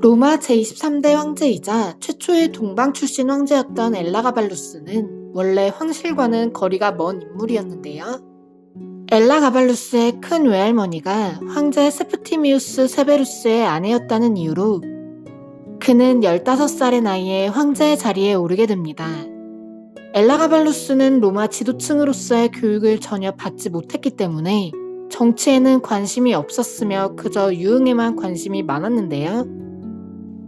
로마 제23대 황제이자 최초의 동방 출신 황제였던 엘라가발루스는 원래 황실과는 거리가 먼 인물이었는데요. 엘라가발루스의 큰 외할머니가 황제 세프티미우스 세베루스의 아내였다는 이유로 그는 15살의 나이에 황제의 자리에 오르게 됩니다. 엘라가발루스는 로마 지도층으로서의 교육을 전혀 받지 못했기 때문에 정치에는 관심이 없었으며 그저 유흥에만 관심이 많았는데요.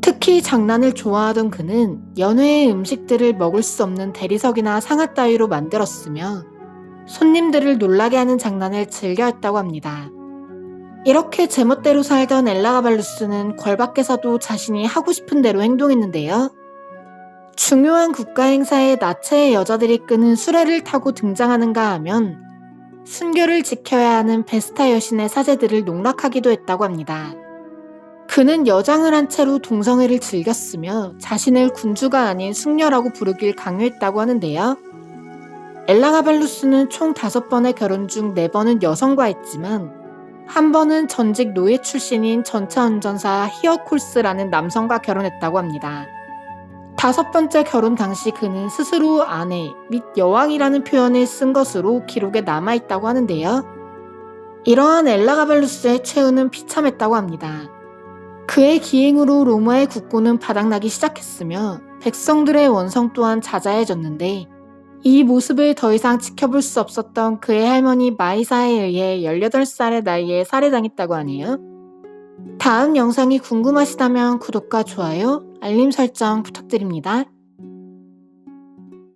특히 장난을 좋아하던 그는 연회의 음식들을 먹을 수 없는 대리석이나 상아 따위로 만들었으며 손님들을 놀라게 하는 장난을 즐겨 했다고 합니다. 이렇게 제멋대로 살던 엘라가발루스는 궐 밖에서도 자신이 하고 싶은 대로 행동했는데요. 중요한 국가 행사에 나체의 여자들이 끄는 수레를 타고 등장하는가 하면 순교를 지켜야 하는 베스타 여신의 사제들을 농락하기도 했다고 합니다. 그는 여장을 한 채로 동성애를 즐겼으며 자신을 군주가 아닌 숙녀라고 부르길 강요했다고 하는데요. 엘라가발루스는 총 다섯 번의 결혼 중네 번은 여성과 했지만 한 번은 전직 노예 출신인 전차 운전사 히어콜스라는 남성과 결혼했다고 합니다. 다섯 번째 결혼 당시 그는 스스로 아내 및 여왕이라는 표현을 쓴 것으로 기록에 남아있다고 하는데요. 이러한 엘라가발루스의 최후는 비참했다고 합니다. 그의 기행으로 로마의 국고는 바닥나기 시작했으며 백성들의 원성 또한 자자해졌는데 이 모습을 더 이상 지켜볼 수 없었던 그의 할머니 마이사에 의해 18살의 나이에 살해당했다고 하네요. 다음 영상이 궁금하시다면 구독과 좋아요, 알림 설정 부탁드립니다.